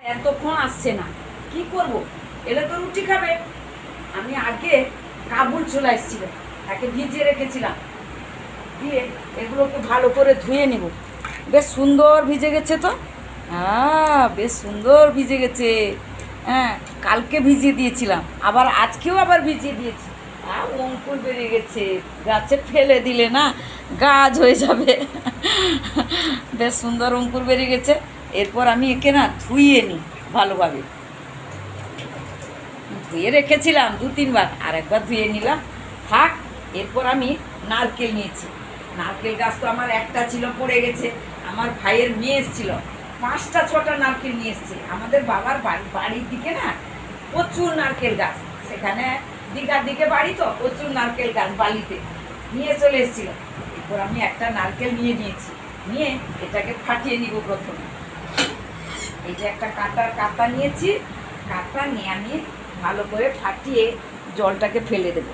এতক্ষণ আসছে না। কি করব? এলে তো রুটি খাবে। আমি আগে কাবুল চলে এসেছিল তাকে ভিজিয়ে রেখেছিলাম। দিয়ে এগুলোকে ভালো করে ধুয়ে নেব। বেশ সুন্দর ভিজে গেছে তো? হ্যাঁ বেশ সুন্দর ভিজে গেছে। হ্যাঁ কালকে ভিজিয়ে দিয়েছিলাম। আবার আজকেও আবার ভিজিয়ে দিয়েছি। আর অঙ্কুর বেরিয়ে গেছে। গাছে ফেলে দিলে না, গাছ হয়ে যাবে। বেশ সুন্দর অঙ্কুর বেরিয়ে গেছে। এরপর আমি একে না ধুইয়ে নিই ভালোভাবে। ধুয়ে রেখেছিলাম দু তিনবার আর একবার ধুয়ে নিলাম। থাক, এরপর আমি নারকেল নিয়েছি। নারকেল গাছ তো আমার একটা ছিল, পড়ে গেছে। আমার ভাইয়ের মেয়ে এসেছিল। পাঁচটা, ছটা নারকেল নিয়ে এসছে। আমাদের বাবার বাড়ি, বাড়ির দিকে না প্রচুর নারকেল গাছ। সেখানে দীঘার দিকে বাড়ি তো, প্রচুর নারকেল গাছ বালিতে। নিয়ে চলে এসেছিল। এরপর আমি একটা নারকেল নিয়ে নিয়েছি। নিয়ে এটাকে ফাটিয়ে নিব প্রথমে। এই যে একটা কাটার কাতা নিয়েছি কাতা নিয়ে আমি ভালো করে ফাটিয়ে জলটাকে ফেলে দেব।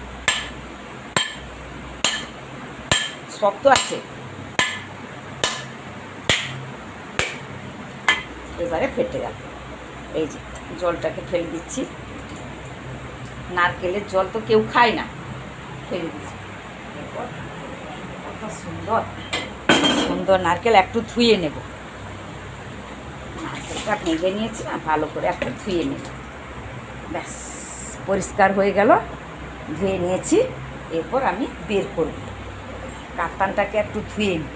শক্ত আছে। এবারে ফেটে গেল। এই যে জলটাকে ফেলে দিচ্ছি। নারকেলের জল তো কেউ খায় না। ফেলে দিচ্ছি। কত সুন্দর সুন্দর নারকেল, একটু ধুয়ে নেব। নারকেলটা ভেঙে নিয়েছি না, ভালো করে একটা ধুয়ে নেব ব্যাস, পরিষ্কার হয়ে গেল। ধুয়ে নিয়েছি, এরপর আমি বের করব। কাতানটাকে একটু ধুয়ে নিই।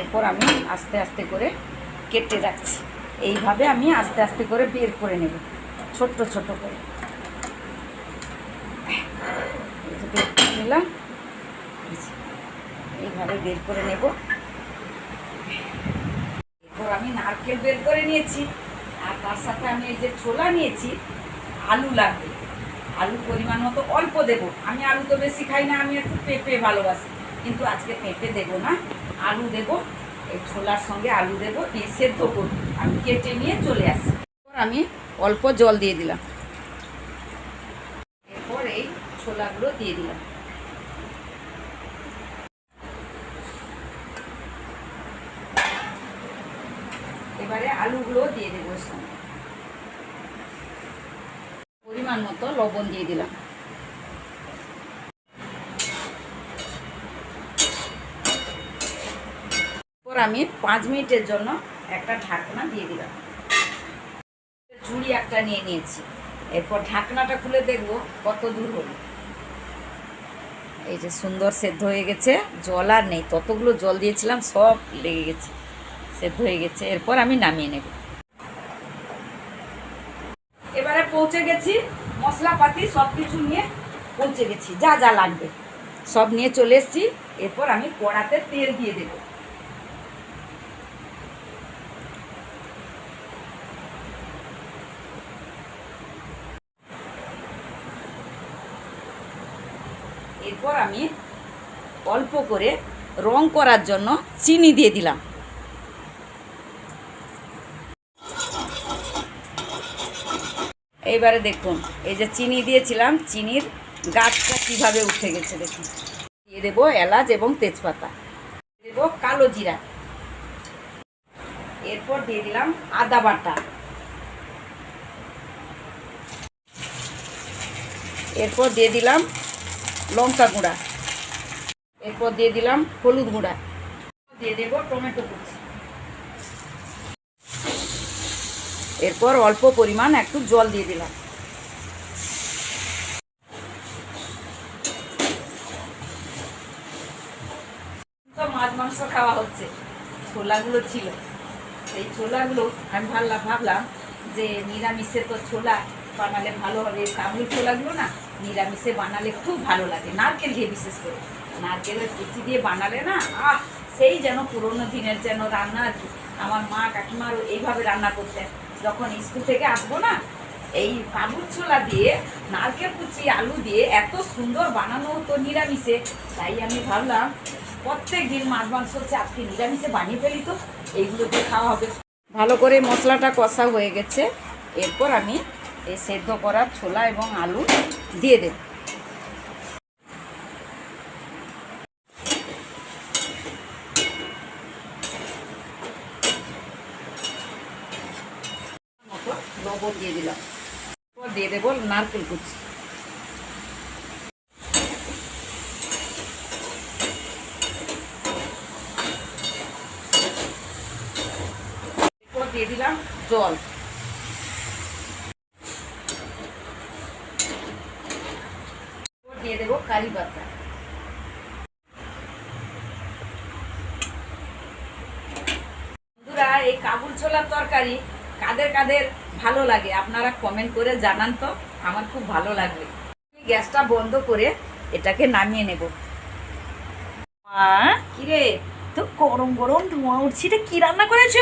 এরপর আমি আস্তে আস্তে করে কেটে রাখছি। এইভাবে আমি আস্তে আস্তে করে বের করে নেব, ছোট্ট ছোট করে। বের করে নিলাম। এইভাবে বের করে নেব এরপর আমি নারকেল বের করে নিয়েছি, আর তার সাথে আমি এই যে ছোলা নিয়েছি, আলু লাগবে। আলু পরিমাণ মতো অল্প দেব। আমি আলু তো বেশি খাই না, আমি একটু পেঁপে ভালোবাসি। কিন্তু আজকে পেঁপে দেব না, আলু দেব, এই ছোলার সঙ্গে আলু দেব, দিয়ে সেদ্ধ করব। আমি কেটে নিয়ে চলে আসি আমি অল্প জল দিয়ে দিলাম। এরপর এই ছোলাগুলো দিয়ে দিলাম। এবারে আলুগুলো দিয়ে দেবো এর সঙ্গে। পরিমাণ মতো লবণ দিয়ে দিলাম। আমি পাঁচ মিনিটের জন্য একটা ঢাকনা দিয়ে দিলাম। ঝুড়ি একটা নিয়ে নিয়েছি। এরপর ঢাকনাটা খুলে দেখব কত দূর হলো। এই যে সুন্দর সেদ্ধ হয়ে গেছে, জল আর নেই। ততগুলো জল দিয়েছিলাম, সব লেগে গেছে। সেদ্ধ হয়ে গেছে। এরপর আমি নামিয়ে নেব। এবারে পৌঁছে গেছি, মশলাপাতি সব কিছু নিয়ে পৌঁছে গেছি, যা যা লাগবে। সব নিয়ে চলে এসেছি, এরপর আমি কড়াতে তেল দিয়ে দেব। এরপর আমি অল্প করে রং করার জন্য চিনি দিয়ে দিলাম। এইবারে দেখুন, এই যে চিনি দিয়েছিলাম, চিনির গাছটা কীভাবে উঠে গেছে দেখুন। দিয়ে দেবো এলাচ এবং তেজপাতা। দেবো কালো জিরা। এরপর দিয়ে দিলাম আদা বাটা। এরপর দিয়ে দিলাম লঙ্কা গুঁড়া। এরপর দিয়ে দিলাম হলুদ গুঁড়া। দিয়ে দেবো টমেটো কুচি। এরপর অল্প পরিমাণ একটু জল দিয়ে দিলাম। মাছ, মাংস খাওয়া হচ্ছে। ছোলাগুলো ছিল। সেই ছোলাগুলো আমি ভাবলাম ভাবলাম যে তো ছোলা বানালে ভালো হবে। না নিরামিষে বানালে খুব ভালো লাগে। নারকেল দিয়ে বিশেষ করে। নারকেলের দিয়ে বানালে না, আহ, সেই যেন পুরোনো দিনের যেন রান্না আমার মা কাকিমারও এইভাবে রান্না করতেন। যখন স্কুল থেকে আসব না, এই কাবুর ছোলা দিয়ে, নারকেল কুচি, আলু দিয়ে এত সুন্দর বানানো হতো নিরামিষে। তাই আমি ভাবলাম, প্রত্যেক দিন মাছ, মাংস হচ্ছে আজকে নিরামিষে বানিয়ে ফেলি তো? এইগুলো দিয়ে খাওয়া হবে। ভালো করে মশলাটা কষা হয়ে গেছে। এরপর আমি এই সেদ্ধ করা ছোলা এবং আলু দিয়ে দেব। ওপর দিয়ে দিলাম। এরপর দিয়ে দেবো নারকেল কুচি। দিয়ে দিলাম জল। দিয়ে দেবো কারি পাতা। এই কাবুল ছোলার তরকারি কাদের কাদের ভালো লাগে আপনারা কমেন্ট করে জানান তো আমার খুব ভালো লাগবে। গ্যাসটা বন্ধ করে এটাকে নামিয়ে নেব। মা কিরে? তো গরম গরম ধোঁয়া উঠছে এটা কি রান্না করেছ?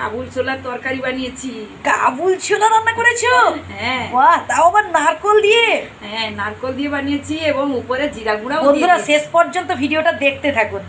কাবুল ছোলার তরকারি বানিয়েছি। কাবুল ছোলা রান্না করেছ? হ্যাঁ। বাহ তাও আবার নারকল দিয়ে? হ্যাঁ নারকল দিয়ে বানিয়েছি এবং উপরে জিরা গুঁড়া বন্ধুরা শেষ পর্যন্ত ভিডিওটা দেখতে থাকুন।